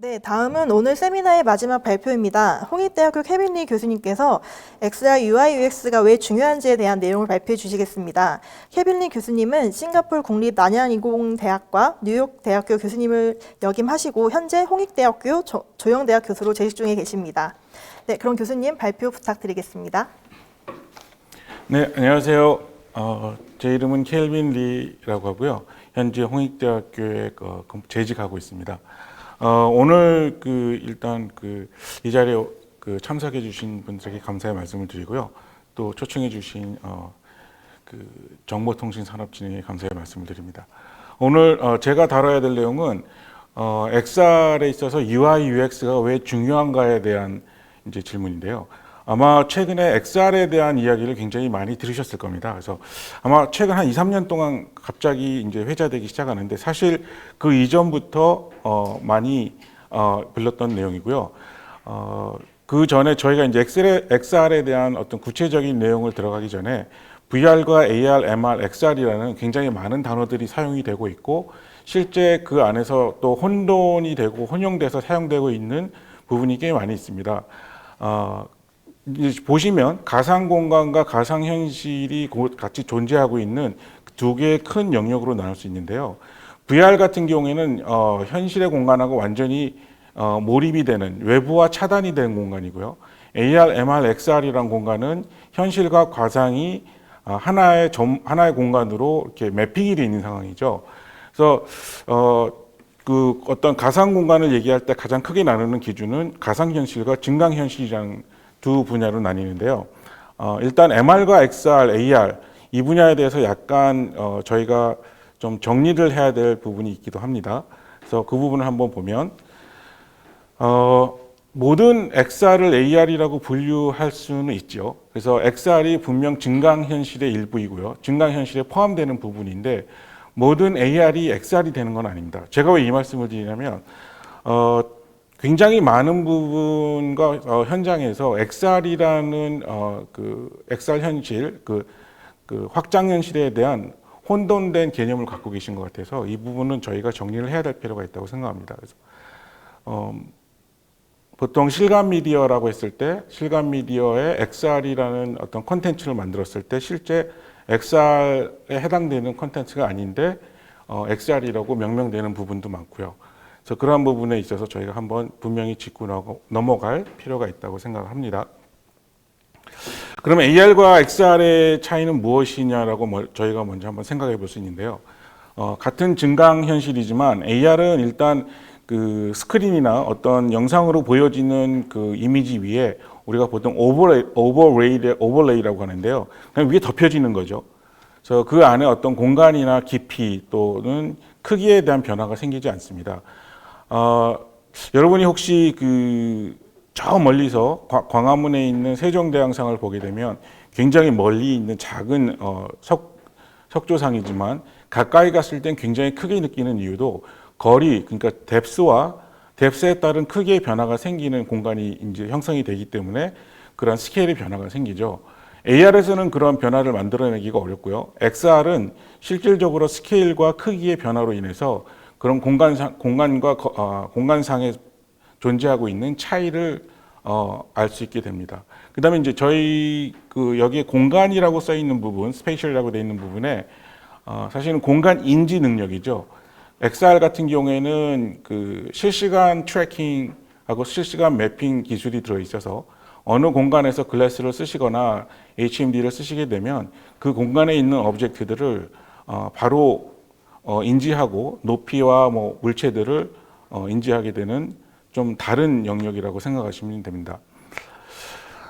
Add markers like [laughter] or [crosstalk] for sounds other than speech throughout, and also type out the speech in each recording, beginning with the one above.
네, 다음은 오늘 세미나의 마지막 발표입니다. 홍익대학교 케빈리 교수님께서 XR UI UX가 왜 중요한지에 대한 내용을 발표해 주시겠습니다. 케빈리 교수님은 싱가포르 국립 난양이공대학과 뉴욕 대학교 교수님을 역임하시고 현재 홍익대학교 조, 조영대학 교수로 재직 중에 계십니다. 네, 그럼 교수님 발표 부탁드리겠습니다. 네, 안녕하세요. 어, 제 이름은 켈빈 리라고 하고요. 현재 홍익대학교에 어, 재직하고 있습니다. 어, 오늘 그 일단 그 이 자리에 그 참석해 주신 분들에게 감사의 말씀을 드리고요. 또 초청해 주신 어, 그 정보통신산업진흥에 감사의 말씀을 드립니다. 오늘 어, 제가 다뤄야 될 내용은 어, XR에 있어서 UI, UX가 왜 중요한가에 대한 이제 질문인데요. 아마 최근에 XR에 대한 이야기를 굉장히 많이 들으셨을 겁니다. 그래서 아마 최근 한 2, 3년 동안 갑자기 이제 회자되기 시작하는데 사실 그 이전부터 어 많이 어 불렀던 내용이고요. 어 그 전에 저희가 이제 XR에, 대한 어떤 구체적인 내용을 들어가기 전에 VR과 AR, MR, XR이라는 굉장히 많은 단어들이 사용이 되고 있고 실제 그 안에서 또 혼돈이 되고 혼용돼서 사용되고 있는 부분이 꽤 많이 있습니다. 어, 보시면 가상 공간과 가상 현실이 고- 같이 존재하고 있는 두 개의 큰 영역으로 나눌 수 있는데요. VR 같은 경우에는 어, 현실의 공간하고 완전히 어, 몰입이 되는 외부와 차단이 되는 공간이고요. AR, MR, XR이란 공간은 현실과 가상이 어, 하나의 점, 하나의 공간으로 이렇게 매핑이 되어 있는 상황이죠. 그래서 어, 그 어떤 가상 공간을 얘기할 때 가장 크게 나누는 기준은 가상 현실과 증강 현실이라는 두 분야로 나뉘는데요. 어, 일단 MR과 XR, AR 이 분야에 대해서 약간 어, 저희가 좀 정리를 해야 될 부분이 있기도 합니다. 그래서 그 부분을 한번 보면 어, 모든 XR을 AR이라고 분류할 수는 있죠. 그래서 XR이 분명 증강 현실의 일부이고요. 증강 현실에 포함되는 부분인데 모든 AR이 XR이 되는 건 아닙니다. 제가 왜 이 말씀을 드리냐면 어, 굉장히 많은 부분과 어, 현장에서 XR이라는 어, 그 XR 현실, 그, 그 확장 현실에 대한 혼돈된 개념을 갖고 계신 것 같아서 이 부분은 저희가 정리를 해야 될 필요가 있다고 생각합니다. 그래서 어, 보통 실감 미디어라고 했을 때 실감 미디어에 XR이라는 어떤 콘텐츠를 만들었을 때 실제 XR에 해당되는 콘텐츠가 아닌데 어, XR이라고 명명되는 부분도 많고요. 그래서 그러한 부분에 있어서 저희가 한번 분명히 짚고 넘어갈 필요가 있다고 생각합니다. 그러면 AR과 XR의 차이는 무엇이냐라고 뭐- 저희가 먼저 한번 생각해 볼 수 있는데요. 어, 같은 증강 현실이지만 AR은 일단 그 스크린이나 어떤 영상으로 보여지는 그 이미지 위에 우리가 보통 오버레이, 오버레이라고 하는데요. 그냥 위에 덮여지는 거죠. 그래서 그 안에 어떤 공간이나 깊이 또는 크기에 대한 변화가 생기지 않습니다. 어, 여러분이 혹시 그 저 멀리서 과- 광화문에 있는 세종대왕상을 보게 되면 굉장히 멀리 있는 작은 어, 석, 석조상이지만 가까이 갔을 땐 굉장히 크게 느끼는 이유도 거리 그러니까 뎁스와 뎁스에 따른 크기의 변화가 생기는 공간이 이제 형성이 되기 때문에 그런 스케일의 변화가 생기죠. AR에서는 그런 변화를 만들어내기가 어렵고요. XR은 실질적으로 스케일과 크기의 변화로 인해서 그런 공간상, 공간과 거- 어, 공간상에 존재하고 있는 차이를 어, 알 수 있게 됩니다. 그 다음에 이제 저희 그 여기에 공간이라고 써 있는 부분, 스페이셜이라고 되어 있는 부분에 어, 사실은 공간 인지 능력이죠. XR 같은 경우에는 그 실시간 트래킹하고 실시간 매핑 기술이 들어 있어서 어느 공간에서 글래스를 쓰시거나 HMD를 쓰시게 되면 그 공간에 있는 오브젝트들을 어, 바로 어, 인지하고 높이와 뭐 물체들을 어, 인지하게 되는 좀 다른 영역이라고 생각하시면 됩니다.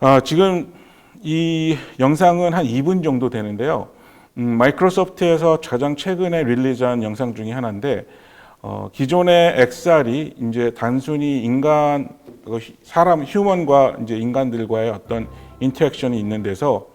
아, 지금 이 영상은 한 2분 정도 되는데요. 음, 마이크로소프트에서 가장 최근에 릴리즈한 영상 중에 하나인데 어, 기존의 XR이 이제 단순히 인간 어, 사람 휴먼과 이제 인간들과의 어떤 인터랙션이 있는 데서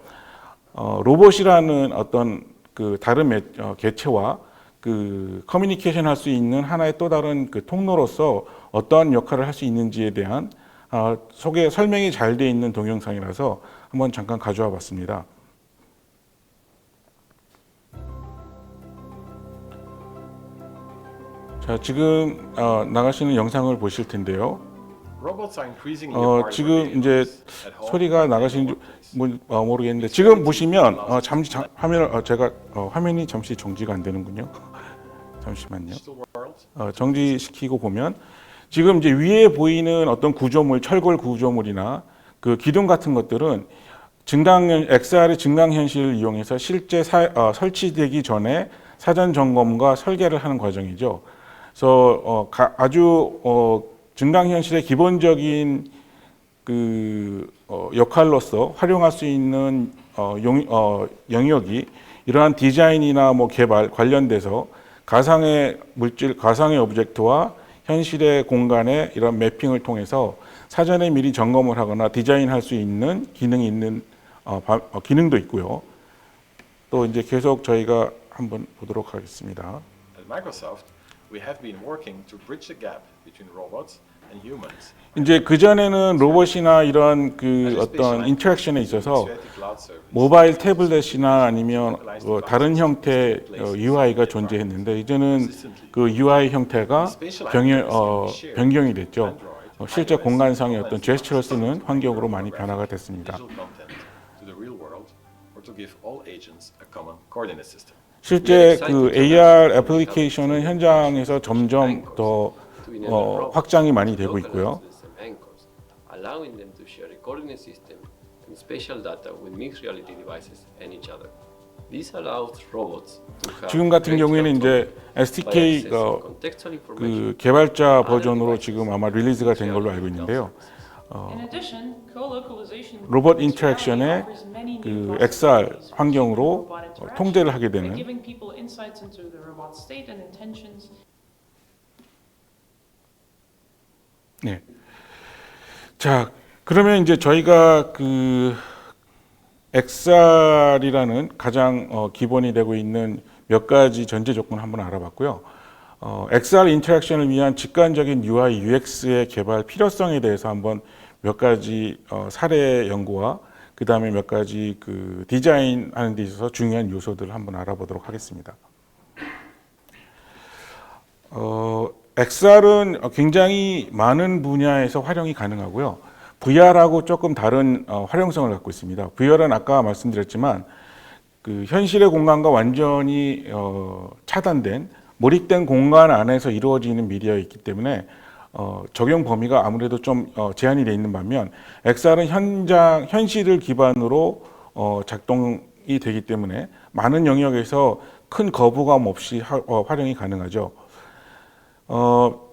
어, 로봇이라는 어떤 그 다른 매- 어, 개체와 그 커뮤니케이션 할 수 있는 하나의 또 다른 그 통로로서 어떠한 역할을 할 수 있는지에 대한 어, 소개 설명이 잘 되어 있는 동영상이라서 한번 잠깐 가져와 봤습니다. 자, 지금 어, 나가시는 영상을 보실 텐데요. 어, 지금 이제 소리가 나가시는지. 뭐, 어, 모르겠는데 지금 보시면 어, 잠시 자, 화면을 어, 제가 어, 화면이 잠시 정지가 안 되는군요. [laughs] 잠시만요. 어, 정지시키고 보면 지금 이제 위에 보이는 어떤 구조물, 철골 구조물이나 그 기둥 같은 것들은 증강현 XR의 증강 현실을 이용해서 실제 사- 어, 설치되기 전에 사전 점검과 설계를 하는 과정이죠. 그래서 어, 가- 아주 어, 증강 현실의 기본적인 그 어, 역할로서 활용할 수 있는 어, 용, 어, 영역이 이러한 디자인이나 뭐 개발 관련돼서 가상의 물질, 가상의 오브젝트와 현실의 공간의 이런 매핑을 통해서 사전에 미리 점검을 하거나 디자인할 수 있는 기능이 있는 어, 바- 어, 기능도 있고요. 또 이제 계속 저희가 한번 보도록 하겠습니다. at Microsoft, we have been working to bridge the gap between robots and humans. 이제 그 전에는 로봇이나 이런 그 어떤 인터랙션에 있어서. 모바일 태블릿이나 아니면 어, 다른 형태의 어, UI가 존재했는데 이제는 그 UI 형태가 변경, 어, 변경이 됐죠. 어, 실제 공간상의 어떤 제스처를 쓰는 환경으로 많이 변화가 됐습니다. 실제 그 AR 애플리케이션은 현장에서 점점 더 어, 확장이 많이 되고 있고요. Anchors, allowing them to share a coordinate system and spatial data with mixed reality devices and each other. This allows robots to have 지금 같은 경우에는 이제 SDK 어, 그 개발자 버전으로 지금 아마 릴리즈가 된 걸로 알고 있는데요. In addition, co-localization 로봇 many 그 new XR 환경으로 robot 어, 통제를 하게 되는 네. 자, 그러면 이제 저희가 그 XR이라는 가장 어, 기본이 되고 있는 몇 가지 전제 조건을 한번 알아봤고요. 어, XR 인터랙션을 위한 직관적인 UI, UX의 개발 필요성에 대해서 한번 몇 가지 어, 사례 연구와 그 다음에 몇 가지 그 디자인 하는 데 있어서 중요한 요소들을 한번 알아보도록 하겠습니다. 어, XR은 굉장히 많은 분야에서 활용이 가능하고요. VR하고 조금 다른 어, 활용성을 갖고 있습니다. VR은 아까 말씀드렸지만 그 현실의 공간과 완전히 어, 차단된 몰입된 공간 안에서 이루어지는 미디어이기 때문에 어, 적용 범위가 아무래도 좀 어, 제한이 돼 있는 반면 XR은 현장 현실을 기반으로 어, 작동이 되기 때문에 많은 영역에서 큰 거부감 없이 하- 어, 활용이 가능하죠. 어,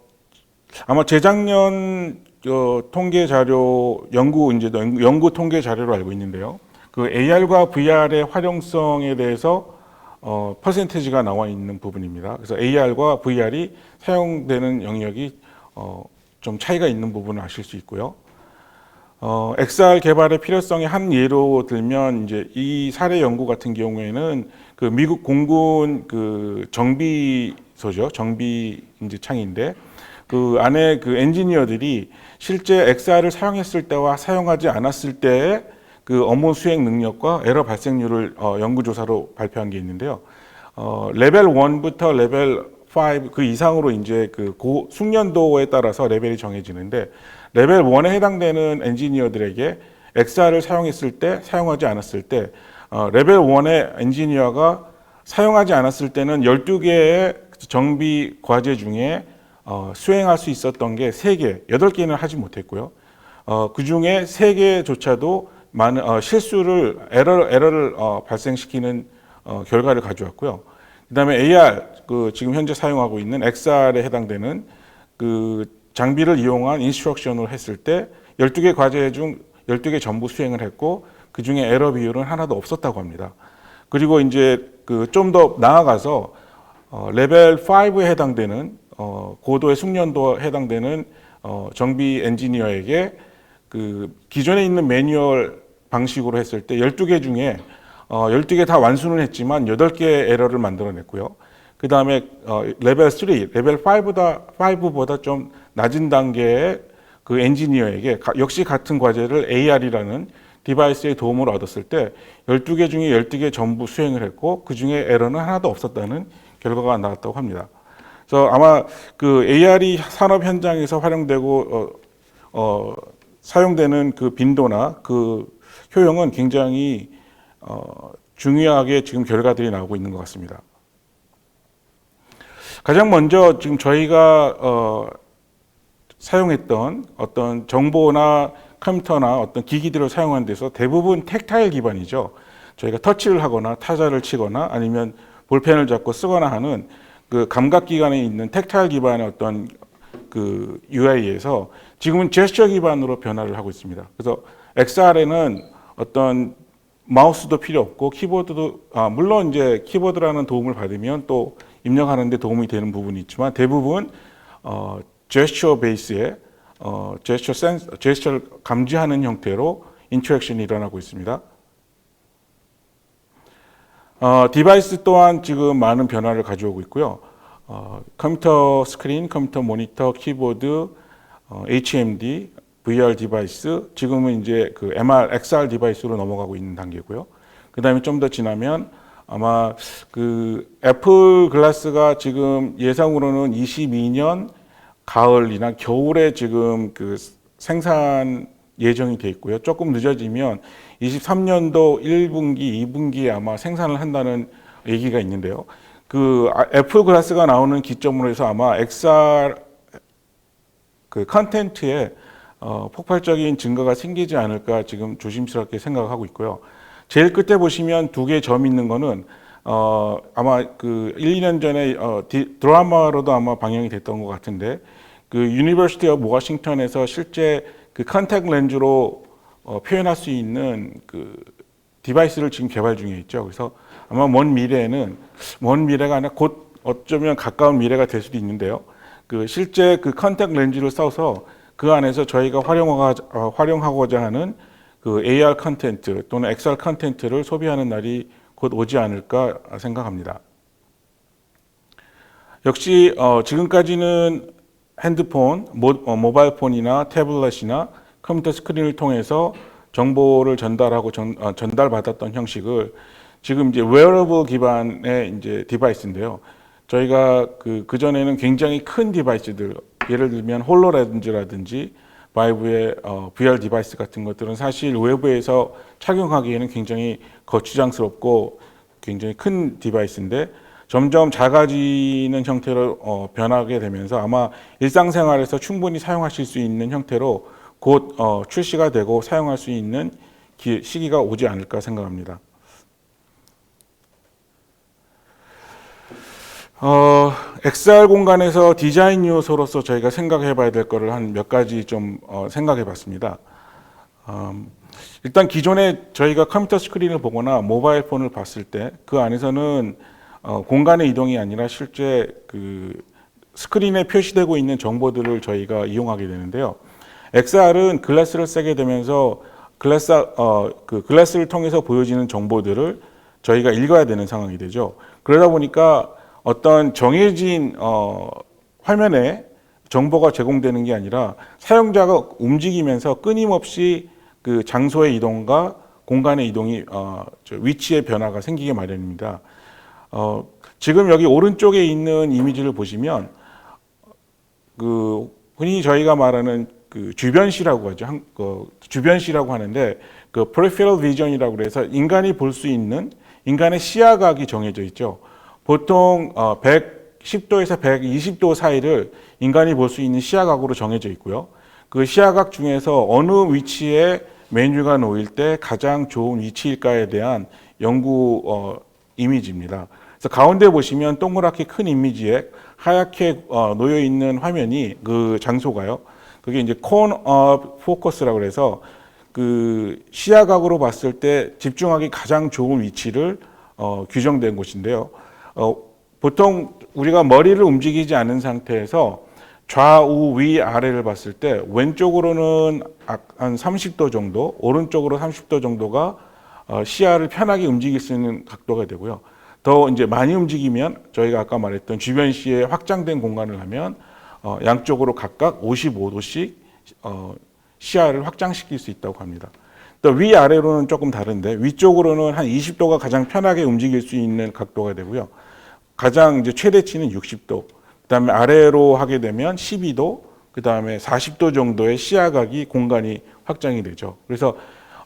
아마 재작년 어, 통계 자료 연구 이제 연구, 연구 통계 자료로 알고 있는데요. 그 AR과 VR의 활용성에 대해서 어, 퍼센테지가 나와 있는 부분입니다. 그래서 AR과 VR이 사용되는 영역이 어, 좀 차이가 있는 부분을 아실 수 있고요. 어, XR 개발의 필요성의 한 예로 들면 이제 이 사례 연구 같은 경우에는 그 미국 공군 그 정비 소죠. 정비 이제 창인데 그 안에 그 엔지니어들이 실제 XR을 사용했을 때와 사용하지 않았을 때의 그 업무 수행 능력과 에러 발생률을 어, 연구조사로 발표한 게 있는데요. 어, 레벨 1부터 레벨 5 그 이상으로 이제 그 고 숙련도에 따라서 레벨이 정해지는데 레벨 1에 해당되는 엔지니어들에게 XR을 사용했을 때 사용하지 않았을 때 어, 레벨 1의 엔지니어가 사용하지 않았을 때는 12개의 정비 과제 중에 어, 수행할 수 있었던 게 3개, 8개는 하지 못했고요. 어, 그 중에 3개조차도 많은 어, 실수를 에러, 에러를 어, 발생시키는 어, 결과를 가져왔고요. 그다음에 AR 그 지금 현재 사용하고 있는 XR에 해당되는 그 장비를 이용한 인스트럭션을 했을 때 12개 과제 중 12개 전부 수행을 했고 그 중에 에러 비율은 하나도 없었다고 합니다. 그리고 이제 그 좀 더 나아가서 어, 레벨 5에 해당되는 어, 고도의 숙련도에 해당되는 어, 정비 엔지니어에게 그 기존에 있는 매뉴얼 방식으로 했을 때 12개 중에 어, 12개 다 완수는 했지만 8개 에러를 만들어냈고요. 그 다음에 어, 레벨 3, 레벨 5보다, 5보다 좀 낮은 단계의 그 엔지니어에게 가- 역시 같은 과제를 AR이라는 디바이스의 도움을 얻었을 때 12개 중에 12개 전부 수행을 했고 그 중에 에러는 하나도 없었다는 결과가 나왔다고 합니다. 그래서 아마 그 AR이 산업 현장에서 활용되고 어, 어, 사용되는 그 빈도나 그 효용은 굉장히 어, 중요하게 지금 결과들이 나오고 있는 것 같습니다. 가장 먼저 지금 저희가 어, 사용했던 어떤 정보나 컴퓨터나 어떤 기기들을 사용하는 데서 대부분 텍타일 기반이죠. 저희가 터치를 하거나 타자를 치거나 아니면 볼펜을 잡고 쓰거나 하는 그 감각 기관에 있는 텍타일 기반의 어떤 그 UI에서 지금은 제스처 기반으로 변화를 하고 있습니다. 그래서 XR에는 어떤 마우스도 필요 없고 키보드도 아 물론 이제 키보드라는 도움을 받으면 또 입력하는 데 도움이 되는 부분이 있지만 대부분 어 제스처 베이스의 어 제스처 센스 제스처를 감지하는 형태로 인터랙션이 일어나고 있습니다. 어, 디바이스 또한 지금 많은 변화를 가져오고 있고요. 어, 컴퓨터 스크린, 컴퓨터 모니터, 키보드, 어, HMD, VR 디바이스, 지금은 이제 그 MR, XR 디바이스로 넘어가고 있는 단계고요. 그 다음에 좀 더 지나면 아마 그 애플 글라스가 지금 예상으로는 22년 가을이나 겨울에 지금 그 생산 예정이 돼 있고요. 조금 늦어지면 23년도 1분기, 2분기에 아마 생산을 한다는 얘기가 있는데요. 그 아- 애플 글라스가 나오는 기점으로 해서 아마 XR 그 컨텐츠에 어, 폭발적인 증가가 생기지 않을까 지금 조심스럽게 생각하고 있고요. 제일 끝에 보시면 두 개 점 있는 거는 어, 아마 그 1, 2년 전에 어, 디, 드라마로도 아마 방영이 됐던 것 같은데 그 유니버시티 오브 워싱턴에서 실제 그 컨택 렌즈로 어, 표현할 수 있는 그 디바이스를 지금 개발 중에 있죠. 그래서 아마 먼 미래에는 먼 미래가 아니라 곧 어쩌면 가까운 미래가 될 수도 있는데요. 그 실제 그 컨택 렌즈를 써서 그 안에서 저희가 활용하, 어, 활용하고자 하는 그 AR 컨텐트 또는 XR 컨텐트를 소비하는 날이 곧 오지 않을까 생각합니다. 역시 어, 지금까지는 핸드폰, 모, 어, 모바일 폰이나 태블릿이나 컴퓨터 스크린을 통해서 정보를 전달하고 전, 어, 전달받았던 형식을 지금 이제 웨어러블 기반의 이제 디바이스인데요. 저희가 그, 그전에는 굉장히 큰 디바이스들, 예를 들면 홀로렌즈라든지 바이브의 어, VR 디바이스 같은 것들은 사실 외부에서 착용하기에는 굉장히 거추장스럽고 굉장히 큰 디바이스인데 점점 작아지는 형태로 어, 변하게 되면서 아마 일상생활에서 충분히 사용하실 수 있는 형태로 곧 어, 출시가 되고 사용할 수 있는 기, 시기가 오지 않을까 생각합니다. 어, XR 공간에서 디자인 요소로서 저희가 생각해 봐야 될 거를 한 몇 가지 좀 어, 생각해 봤습니다. 음, 일단 기존에 저희가 컴퓨터 스크린을 보거나 모바일 폰을 봤을 때 그 안에서는 어, 공간의 이동이 아니라 실제 그 스크린에 표시되고 있는 정보들을 저희가 이용하게 되는데요. XR은 글라스를 쓰게 되면서 글라스 어, 그 글라스를 통해서 보여지는 정보들을 저희가 읽어야 되는 상황이 되죠. 그러다 보니까 어떤 정해진 어, 화면에 정보가 제공되는 게 아니라 사용자가 움직이면서 끊임없이 그 장소의 이동과 공간의 이동이 어, 저 위치의 변화가 생기게 마련입니다. 어, 지금 여기 오른쪽에 있는 이미지를 보시면 그 흔히 저희가 말하는 그 주변시라고 하죠. 한, 그 주변시라고 하는데 그 peripheral vision이라고 그래서 인간이 볼 수 있는 인간의 시야각이 정해져 있죠. 보통 어, 110도에서 120도 사이를 인간이 볼 수 있는 시야각으로 정해져 있고요. 그 시야각 중에서 어느 위치에 메뉴가 놓일 때 가장 좋은 위치일까에 대한 연구 어, 이미지입니다. 그래서 가운데 보시면 동그랗게 큰 이미지에 하얗게 어, 놓여 있는 화면이 그 장소가요. 그게 이제 콘업 포커스라고 그래서 그 시야각으로 봤을 때 집중하기 가장 좋은 위치를 어, 규정된 곳인데요. 어, 보통 우리가 머리를 움직이지 않은 상태에서 좌우 위 아래를 봤을 때 왼쪽으로는 악- 한 30도 정도, 오른쪽으로 30도 정도가 어, 시야를 편하게 움직일 수 있는 각도가 되고요. 더 이제 많이 움직이면 저희가 아까 말했던 주변 시에 확장된 공간을 하면 어, 양쪽으로 각각 55도씩 어, 시야를 확장시킬 수 있다고 합니다. 또 위아래로는 조금 다른데 위쪽으로는 한 20도가 가장 편하게 움직일 수 있는 각도가 되고요. 가장 이제 최대치는 60도. 그다음에 아래로 하게 되면 12도, 그다음에 40도 정도의 시야각이 공간이 확장이 되죠. 그래서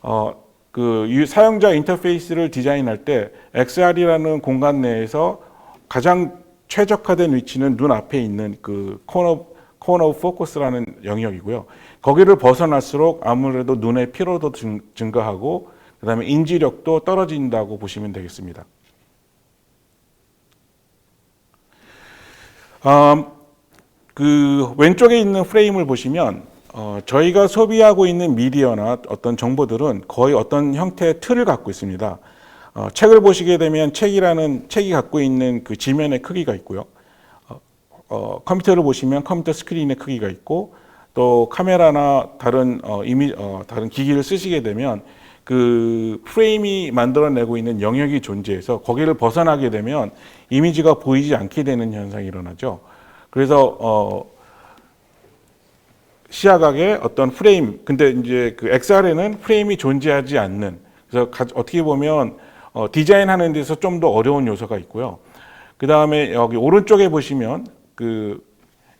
어, 그 유- 사용자 인터페이스를 디자인할 때 XR이라는 공간 내에서 가장 최적화된 위치는 눈 앞에 있는 그 코너 코너 포커스라는 영역이고요. 거기를 벗어날수록 아무래도 눈의 피로도 증, 증가하고 그다음에 인지력도 떨어진다고 보시면 되겠습니다. 음, 그 왼쪽에 있는 프레임을 보시면 어, 저희가 소비하고 있는 미디어나 어떤 정보들은 거의 어떤 형태의 틀을 갖고 있습니다. 어, 책을 보시게 되면 책이라는 책이 갖고 있는 그 지면의 크기가 있고요. 어, 어, 컴퓨터를 보시면 컴퓨터 스크린의 크기가 있고 또 카메라나 다른 어, 이미 어, 다른 기기를 쓰시게 되면 그 프레임이 만들어내고 있는 영역이 존재해서 거기를 벗어나게 되면 이미지가 보이지 않게 되는 현상이 일어나죠. 그래서 어, 시야각의 어떤 프레임, 근데 이제 그 XR에는 프레임이 존재하지 않는, 그래서 가- 어떻게 보면 어, 디자인하는 데서 좀 더 어려운 요소가 있고요. 그 다음에 여기 오른쪽에 보시면 그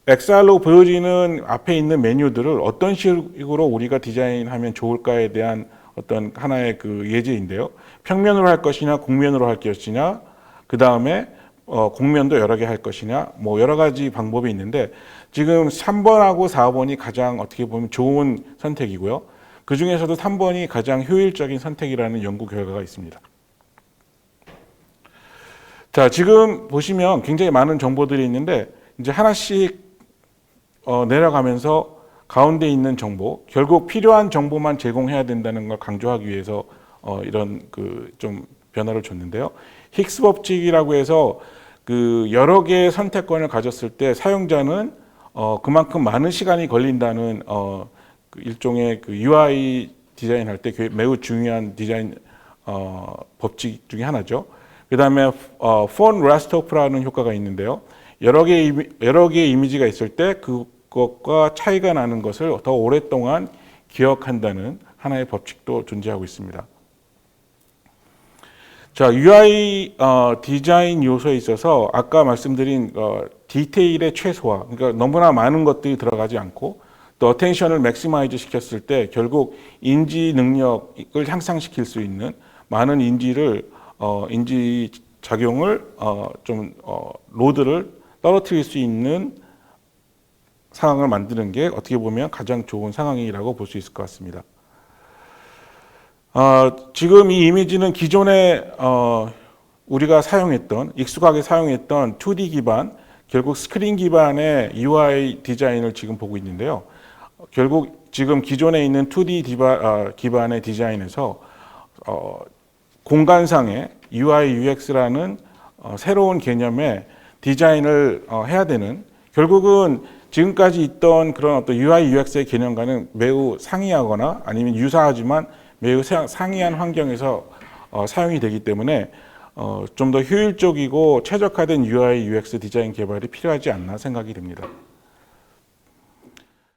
XR로 보여지는 앞에 있는 메뉴들을 어떤 식으로 우리가 디자인하면 좋을까에 대한 어떤 하나의 그 예제인데요. 평면으로 할 것이냐, 곡면으로 할 것이냐, 그 다음에 어, 곡면도 여러 개 할 것이냐, 뭐 여러 가지 방법이 있는데 지금 3번하고 4번이 가장 어떻게 보면 좋은 선택이고요. 그 중에서도 3번이 가장 효율적인 선택이라는 연구 결과가 있습니다. 자, 지금 보시면 굉장히 많은 정보들이 있는데 이제 하나씩 어, 내려가면서 가운데 있는 정보, 결국 필요한 정보만 제공해야 된다는 걸 강조하기 위해서 어, 이런 그 좀 변화를 줬는데요. 힉스 법칙이라고 해서 그 여러 개의 선택권을 가졌을 때 사용자는 어, 그만큼 많은 시간이 걸린다는 어, 그 일종의 그 UI 디자인할 때 매우 중요한 디자인 어, 법칙 중에 하나죠. 그 다음에 어, 폰 라스토프라는 효과가 있는데요. 여러 개의 이미, 여러 개의 이미지가 있을 때 그것과 차이가 나는 것을 더 오랫동안 기억한다는 하나의 법칙도 존재하고 있습니다. 자, UI 어, 디자인 요소에 있어서 아까 말씀드린 어, 디테일의 최소화, 그러니까 너무나 많은 것들이 들어가지 않고 또 어텐션을 맥시마이즈 시켰을 때 결국 인지 능력을 향상시킬 수 있는 많은 인지를 어, 인지 작용을 어, 좀 어, 로드를 떨어뜨릴 수 있는 상황을 만드는 게 어떻게 보면 가장 좋은 상황이라고 볼 수 있을 것 같습니다. 어, 지금 이 이미지는 기존에 어, 우리가 사용했던 익숙하게 사용했던 2D 기반 결국 스크린 기반의 UI 디자인을 지금 보고 있는데요. 결국 지금 기존에 있는 2D 디바, 어, 기반의 디자인에서 어, 공간상의 UI UX라는 어, 새로운 개념의 디자인을 어, 해야 되는 결국은 지금까지 있던 그런 어떤 UI UX의 개념과는 매우 상이하거나 아니면 유사하지만 매우 사- 상이한 환경에서 어, 사용이 되기 때문에 어, 좀더 효율적이고 최적화된 UI UX 디자인 개발이 필요하지 않나 생각이 듭니다.